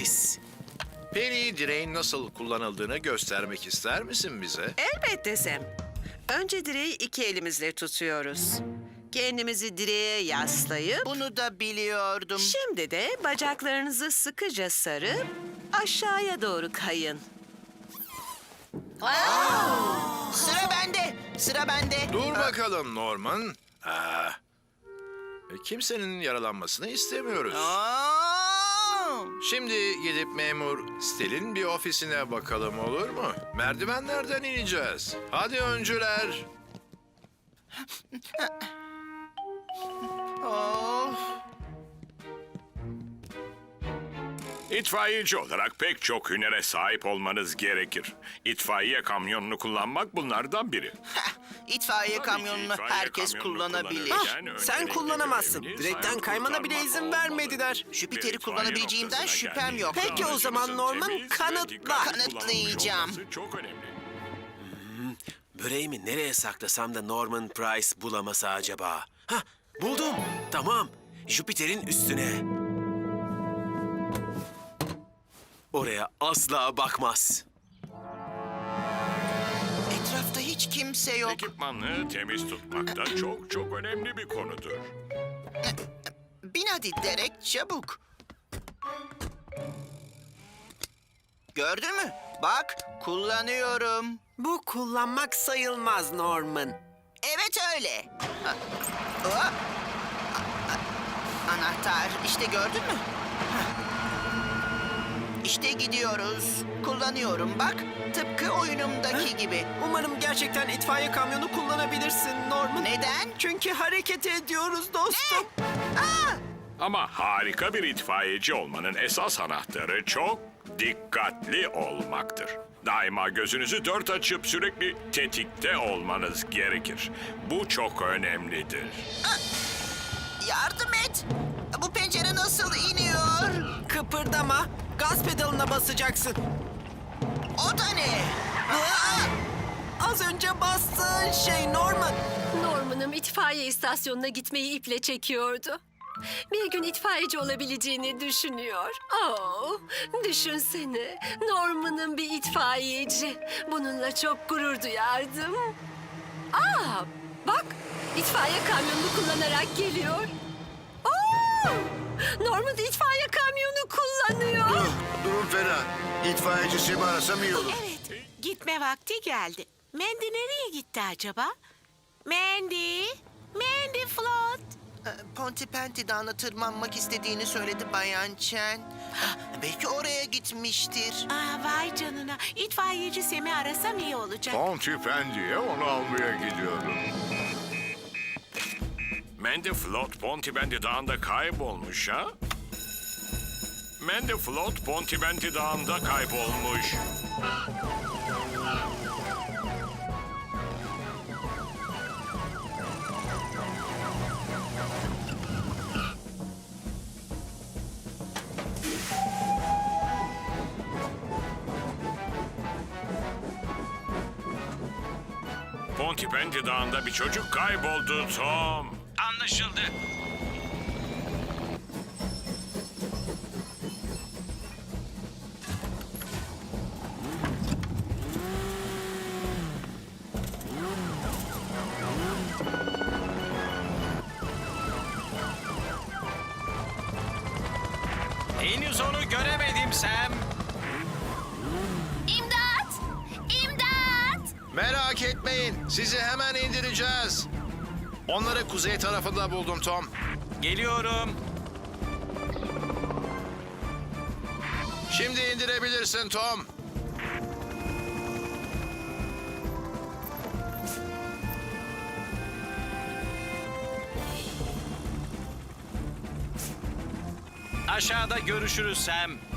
nefis. Penny direğin nasıl kullanıldığını göstermek ister misin bize? Elbette Sam. Önce direği iki elimizle tutuyoruz. Kendimizi direğe yaslayıp... Bunu da biliyordum. Şimdi de bacaklarınızı sıkıca sarıp aşağıya doğru kayın. Sıra bende. Sıra bende. Dur bakalım Norman. Aa, kimsenin yaralanmasını istemiyoruz. Aa! Şimdi gidip memur Stil'in bir ofisine bakalım olur mu? Merdivenlerden ineceğiz. Hadi öncüler. Of. İtfaiyeci olarak pek çok hünere sahip olmanız gerekir. İtfaiye kamyonunu kullanmak bunlardan biri. İtfaiye Tabii ki kamyonunu itfaiye herkes kamyonunu kullanabilir. kullanırken Ah, sen öncelikle kullanamazsın. görevini Direkten kaymana bile kurtarmak izin olmalı. vermediler. Jüpiter'i itfaiye kullanabileceğimden noktasına şüphem yok. Peki o zaman Norman, temiz ve kanıtla. dikkatli kullanılmış Kanıtlayacağım. olması Çok önemli. Böreğimi nereye saklasam da Norman Price bulamasa acaba? Hah, buldum. Tamam. Jüpiter'in üstüne. Oraya asla bakmaz. Hiç kimse yok. Ekipmanı temiz tutmak da çok çok önemli bir konudur. Bin hadi Derek çabuk. Gördün mü? Bak kullanıyorum. Bu kullanmak sayılmaz Norman. Evet öyle. A- a- Anahtar işte gördün mü? İşte gidiyoruz. Kullanıyorum bak. Tıpkı oyunumdaki gibi. Umarım gerçekten itfaiye kamyonu kullanabilirsin Norman. Neden? Çünkü hareket ediyoruz dostum. Ama harika bir itfaiyeci olmanın esas anahtarı çok dikkatli olmaktır. Daima gözünüzü dört açıp sürekli tetikte olmanız gerekir. Bu çok önemlidir. Yardım et. Bu pencere nasıl iniyor? Kıpırdama. Gaz pedalına basacaksın. O da ne? Az önce bastığın şey Norman. Norman'ım itfaiye istasyonuna gitmeyi iple çekiyordu. Bir gün itfaiyeci olabileceğini düşünüyor. Oh, düşünsene. Norman'ım bir itfaiyeci. Bununla çok gurur duyardım. Aa, bak itfaiye kamyonunu kullanarak geliyor. Norman itfaiye kamyonu kullanıyor. Durum fena. İtfaiyeci Sem'i arasam iyi olur. Evet, gitme vakti geldi. Mandy nereye gitti acaba? Mandy, Mandy Float. Ee, Pontypandy Dağı'na tırmanmak istediğini söyledi Bayan Chen. Belki oraya gitmiştir. Aa, vay canına, itfaiyeci Sem'i arasam iyi olacak. Pontypandy'ye onu almaya gidiyorum. Mandy Float Pontypandy Dağı'nda kaybolmuş ha? Mandy Float Pontypandy Dağı'nda kaybolmuş. Pontypandy Dağı'nda bir çocuk kayboldu Tom. Anlaşıldı. Henüz onu göremedim Sam. İmdat! İmdat! Merak etmeyin. Sizi hemen indireceğiz. Onları kuzey tarafında buldum Tom. Geliyorum. Şimdi indirebilirsin Tom. Aşağıda görüşürüz Sam.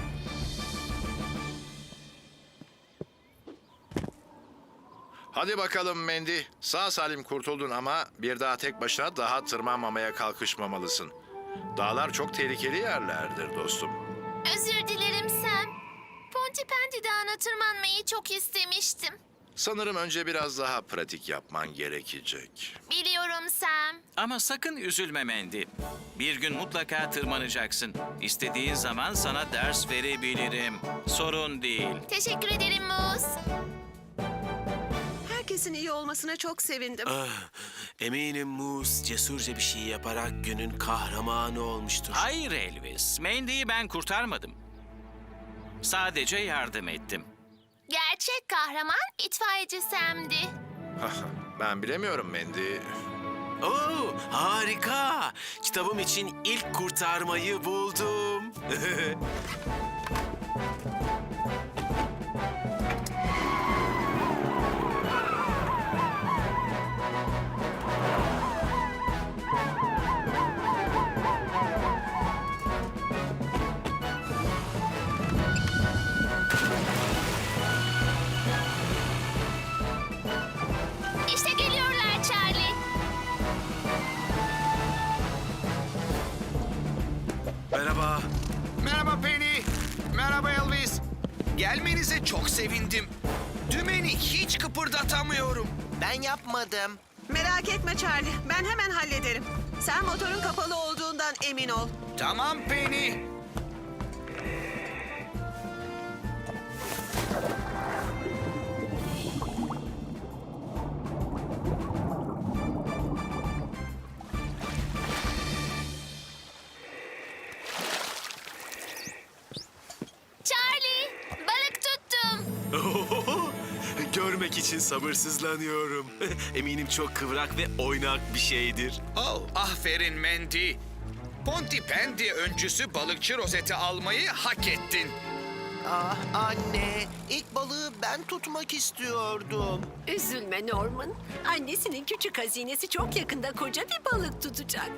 Hadi bakalım Mendy. Sağ salim kurtuldun ama bir daha tek başına daha tırmanmamaya kalkışmamalısın. Dağlar çok tehlikeli yerlerdir dostum. Özür dilerim Sam. Pontypandy Dağı'na tırmanmayı çok istemiştim. Sanırım önce biraz daha pratik yapman gerekecek. Biliyorum Sam. Ama sakın üzülme Mandy. Bir gün mutlaka tırmanacaksın. İstediğin zaman sana ders verebilirim. Sorun değil. Teşekkür ederim Muz. Herkesin iyi olmasına çok sevindim. Ah, eminim Moose cesurca bir şey yaparak günün kahramanı olmuştur. Hayır Elvis. Mandy'yi ben kurtarmadım. Sadece yardım ettim. Gerçek kahraman itfaiyeci Sam'di. ben bilemiyorum Mandy. Oo, harika. Kitabım için ilk kurtarmayı buldum. sevindim. Dümeni hiç kıpırdatamıyorum. Ben yapmadım. Merak etme Charlie, ben hemen hallederim. Sen motorun kapalı olduğundan emin ol. Tamam Penny. İçin sabırsızlanıyorum. Eminim çok kıvrak ve oynak bir şeydir. Oh, aferin Mandy. Pontypandy öncüsü balıkçı rozeti almayı hak ettin. Ah anne, ilk balığı ben tutmak istiyordum. Üzülme Norman. Annesinin küçük hazinesi çok yakında koca bir balık tutacak.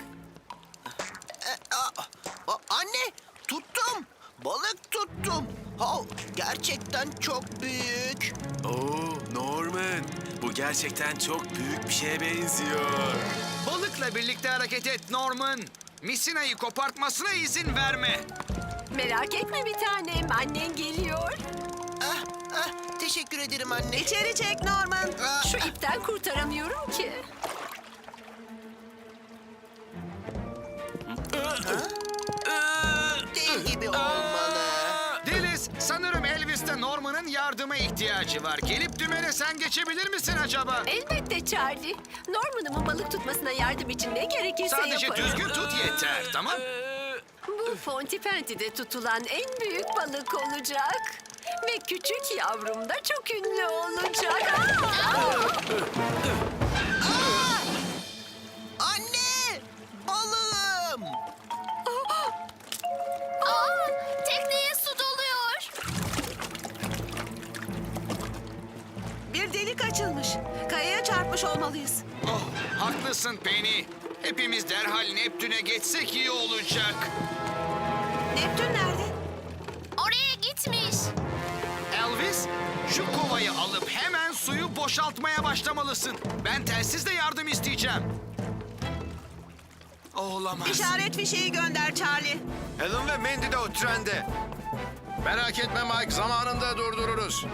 E, a- a- anne, tuttum. Balık tuttum. Oh, gerçekten çok büyük. Gerçekten çok büyük bir şeye benziyor. Balıkla birlikte hareket et Norman. Misina'yı kopartmasına izin verme. Merak etme bir tanem, annen geliyor. Ah, ah, teşekkür ederim anne. İçeri çek Norman. Ah, Şu ipten kurtaramıyorum ki. Yardıma ihtiyacı var. Gelip dümene sen geçebilir misin acaba? Elbette Charlie. Norman'ın balık tutmasına yardım için ne gerekirse Sadece yaparım. düzgün tut yeter, tamam? Bu Fontipanti'de tutulan en büyük balık olacak. Ve küçük yavrum da çok ünlü olacak. Aa! Anne, Bir delik açılmış. Kayaya çarpmış olmalıyız. Oh, haklısın Penny. Hepimiz derhal Neptün'e geçsek iyi olacak. Neptün nerede? Oraya gitmiş. Elvis, şu kovayı alıp hemen suyu boşaltmaya başlamalısın. Ben telsizle yardım isteyeceğim. Olamaz. İşaret fişeği gönder Charlie. Helen ve Mandy de o trende. Merak etme Mike, zamanında durdururuz.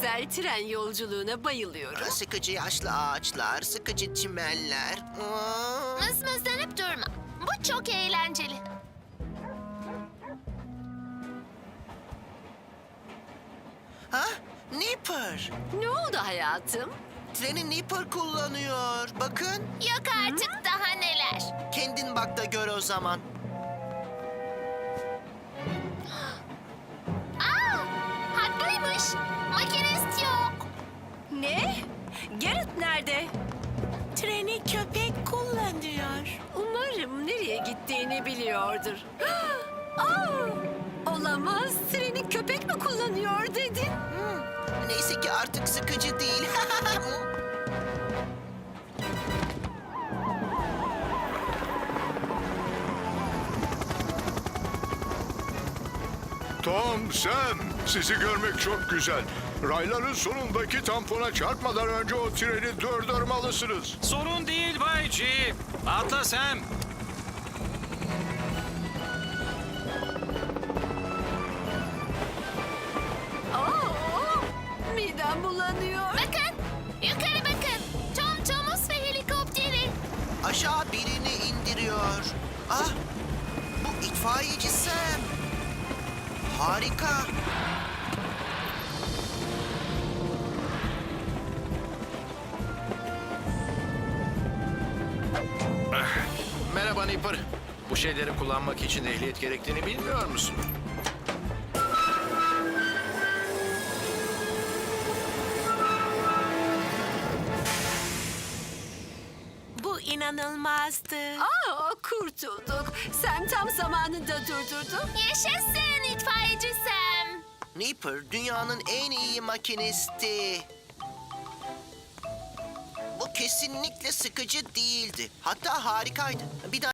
Güzel tren yolculuğuna bayılıyorum. Sıkıcı yaşlı ağaçlar, sıkıcı çimenler. Aa, Mızmızlanıp durma. Bu çok eğlenceli. Ha? Nipper. Ne oldu hayatım? Treni Nipper kullanıyor. Bakın. Yok artık daha neler. Kendin bak da gör o zaman. Gittiğini biliyordur. Aa, olamaz. Treni köpek mi kullanıyor dedin? Neyse ki artık sıkıcı değil. Tom, Sam, sizi görmek çok güzel. Rayların sonundaki tampona çarpmadan önce o treni durdurmalısınız. Sorun değil Bay G. Atla Sam. Midem bulanıyor. Bakın, yukarı bakın. Tom Thomas ve helikopteri. Aşağı birini indiriyor. Ah, bu itfaiyeci Sam. Harika. Merhaba Nipper. Bu şeyleri kullanmak için ehliyet gerektiğini bilmiyor musun? İnanılmazdı. Aa, kurtulduk. Sam tam zamanında durdurdu. Yaşasın itfaiyeci Sam. Nipper dünyanın en iyi makinisti. Bu kesinlikle sıkıcı değildi. Hatta harikaydı. Bir daha